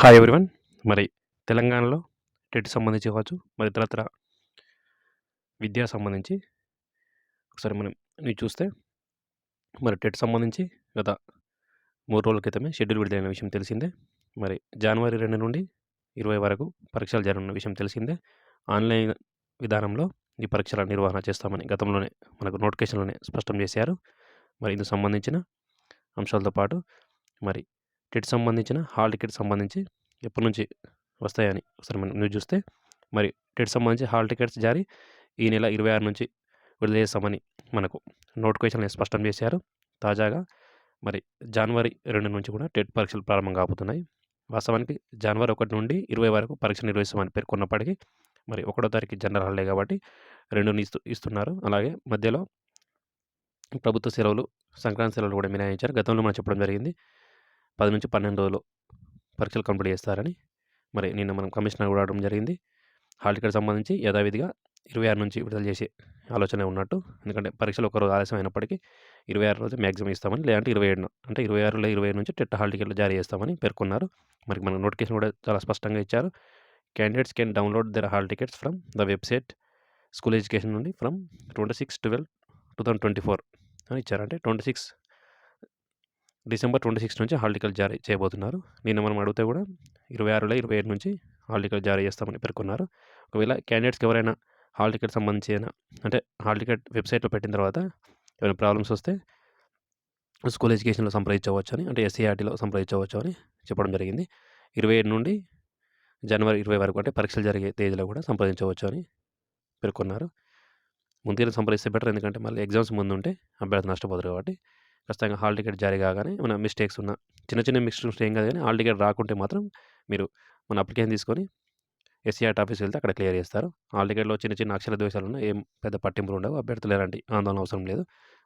Hi everyone మరి తెలంగాణలో TET సంబంధించి కావచ్చు మరి ఇతరత్ర విద్యా సంబంధించి ఒకసారి మనం మీరు చూస్తే మరి టెట్ సంబంధించి గత మూడు రోజుల క్రితమే షెడ్యూల్ విడుదలైన విషయం తెలిసిందే. మరి జనవరి రెండు నుండి ఇరవై వరకు పరీక్షలు జరగనున్న విషయం తెలిసిందే. ఆన్లైన్ విధానంలో ఈ పరీక్షల నిర్వహణ చేస్తామని గతంలోనే మనకు నోటిఫికేషన్లోనే స్పష్టం చేశారు. మరి ఇందుకు సంబంధించిన అంశాలతో పాటు మరి టెట్ సంబంధించిన హాల్ టికెట్ సంబంధించి ఎప్పటి నుంచి వస్తాయని ఒకసారి మనం న్యూస్ చూస్తే మరి టెట్ సంబంధించి హాల్ టికెట్స్ జారీ ఈ నెల ఇరవై ఆరు నుంచి విడుదల చేస్తామని మనకు నోటిఫికేషన్ స్పష్టం చేశారు. తాజాగా మరి జనవరి రెండు నుంచి కూడా టెట్ పరీక్షలు ప్రారంభం కాబోతున్నాయి. వాస్తవానికి జనవరి ఒకటి నుండి ఇరవై వరకు పరీక్ష నిర్వహిస్తామని పేర్కొన్నప్పటికీ మరి ఒకటో తారీఖు జనరల్ హాలిడే కాబట్టి రెండు ఇస్తూ ఇస్తున్నారు. అలాగే మధ్యలో ప్రభుత్వ సెలవులు సంక్రాంతి సెలవులు కూడా మినహాయించారు. గతంలో మనం చెప్పడం జరిగింది పది నుంచి పన్నెండు రోజులు పరీక్షలు కంప్లీట్ చేస్తారని మరి నిన్న మనం కమిషనర్ కూడా అవడం జరిగింది. హాల్ టికెట్ సంబంధించి యథావిధిగా ఇరవై ఆరు నుంచి విడుదల చేసే ఆలోచన ఉన్నట్టు. ఎందుకంటే పరీక్షలు ఒకరోజు ఆలస్యం అయినప్పటికీ ఇరవై ఆరు రోజు మ్యాక్సిమం ఇస్తామని లేదంటే ఇరవై ఏడున అంటే ఇరవై ఆరులో ఇరవై ఏడు నుంచి టెట్ హాల్ టికెట్లు జారీ చేస్తామని పేర్కొన్నారు. మరి మనకు నోటిఫికేషన్ కూడా చాలా స్పష్టంగా ఇచ్చారు. Candidates can download their hall tickets from the website school education నుండి from twenty six twelve two thousand twenty four అని ఇచ్చారంటే twenty six December twenty six నుంచి హాల్ జారీ చేయబోతున్నారు. నిన్న మనం అడిగితే కూడా ఇరవై ఆరులో ఇరవై ఏడు నుంచి హాల్ జారీ చేస్తామని పేర్కొన్నారు. ఒకవేళ క్యాండిడేట్స్కి ఎవరైనా హాల్ టికెట్ సంబంధించిన అంటే హాల్ టికెట్ వెబ్సైట్లో పెట్టిన తర్వాత ఏమైనా ప్రాబ్లమ్స్ వస్తే స్కూల్ ఎడ్యుకేషన్లో సంప్రదించవచ్చు అని అంటే ఎస్సీఆర్టీలో సంప్రదించవచ్చు అని చెప్పడం జరిగింది. ఇరవై ఏడు నుండి జనవరి ఇరవై వరకు అంటే పరీక్షలు జరిగే తేదీలో కూడా సంప్రదించవచ్చు అని పేర్కొన్నారు. ముందుగా సంప్రదిస్తే బెటర్ ఎందుకంటే మళ్ళీ ఎగ్జామ్స్ ముందు ఉంటే అభ్యర్థి నష్టపోతారు కాబట్టి ఖచ్చితంగా హాల్ టికెట్ జారీ కాగానే మన మిస్టేక్స్ ఉన్న చిన్న చిన్న మిస్టేక్స్ ఏం కాదు కానీ హాల్ టికెట్ రాకుంటే మాత్రం మీరు మన అప్లికేషన్ తీసుకొని ఎస్సీఆర్ట్ ఆఫీస్ వెళ్తే అక్కడ క్లియర్ చేస్తారు. హాల్ టికెట్లో చిన్న చిన్న అక్షర దోషాలు ఉన్నా ఏం పెద్ద పట్టింపులు ఉండవు. అభ్యర్థులు ఎలాంటి ఆందోళన అవసరం లేదు.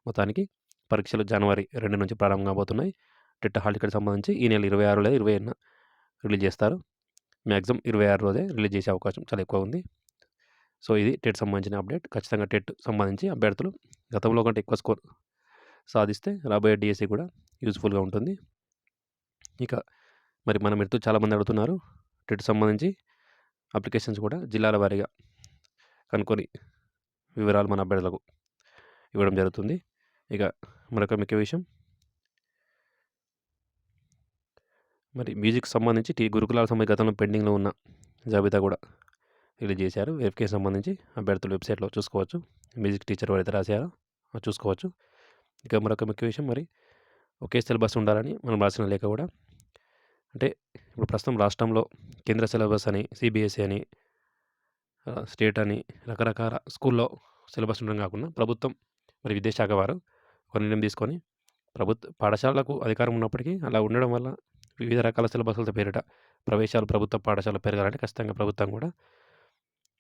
మొత్తానికి పరీక్షలు జనవరి రెండు నుంచి ప్రారంభం కాబోతున్నాయి. టెట్ హాల్ టికెట్ సంబంధించి ఈ నెల ఇరవై ఆరు లేదా ఇరవై ఏడున రిలీజ్ చేస్తారు. మ్యాక్సిమం ఇరవై ఆరు రోజే రిలీజ్ చేసే అవకాశం చాలా ఎక్కువ ఉంది. సో ఇది టెట్ సంబంధించిన అప్డేట్. ఖచ్చితంగా టెట్ సంబంధించి అభ్యర్థులు గతంలో కంటే ఎక్కువ స్కోర్ సాధిస్తే రాబోయే డిఎస్సి కూడా యూజ్ఫుల్గా ఉంటుంది. ఇక మరి మన మిత్రులు చాలామంది అడుగుతున్నారు. టెట్ సంబంధించి అప్లికేషన్స్ కూడా జిల్లాల వారీగా కనుక్కొని వివరాలు మన అభ్యర్థులకు ఇవ్వడం జరుగుతుంది. ఇక మరొక ముఖ్య విషయం. మరి మ్యూజిక్ సంబంధించి టీ గురుకులాల సంబంధించి గతంలో పెండింగ్లో ఉన్న జాబితా కూడా రిలీజ్ చేశారు. వెబ్కే సంబంధించి అభ్యర్థులు వెబ్సైట్లో చూసుకోవచ్చు. మ్యూజిక్ టీచర్ ఎవరైతే రాశారో చూసుకోవచ్చు. ఇక మరొక ముఖ్య విషయం మరి ఒకే సిలబస్ ఉండాలని మనం రాసిన లేఖ కూడా. అంటే ఇప్పుడు ప్రస్తుతం రాష్ట్రంలో కేంద్ర సిలబస్ అని సిబిఎస్ఈ అని స్టేట్ అని రకరకాల స్కూల్లో సిలబస్ ఉండడం కాకుండా ప్రభుత్వం మరి విద్యాశాఖ వారు ఒక నిర్ణయం తీసుకొని ప్రభుత్వ పాఠశాలకు అధికారం ఉన్నప్పటికీ అలా ఉండడం వల్ల వివిధ రకాల సిలబస్లతో పేరిట ప్రవేశాలు ప్రభుత్వ పాఠశాల పెరగాలంటే ఖచ్చితంగా ప్రభుత్వం కూడా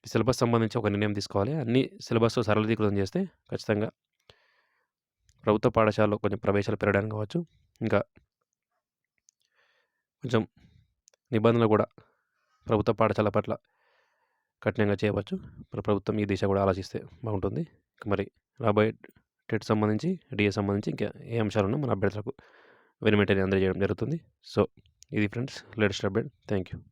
సిలబస్ సంబంధించి ఒక నిర్ణయం తీసుకోవాలి. అన్ని సిలబస్ సరళీకృతం చేస్తే ఖచ్చితంగా ప్రభుత్వ పాఠశాలలో కొంచెం ప్రవేశాలు పెరగడానికి కావచ్చు. ఇంకా కొంచెం నిబంధనలు కూడా ప్రభుత్వ పాఠశాల పట్ల కఠినంగా చేయవచ్చు. మరి ప్రభుత్వం ఈ దిశ కూడా ఆలోచిస్తే బాగుంటుంది. మరి రాబోయే టెట్ సంబంధించి డిఏ సంబంధించి ఇంకా ఏ అంశాలను మన అభ్యర్థులకు వెనుమెంటనే అందజేయడం జరుగుతుంది. సో ఇది friends latest update thank you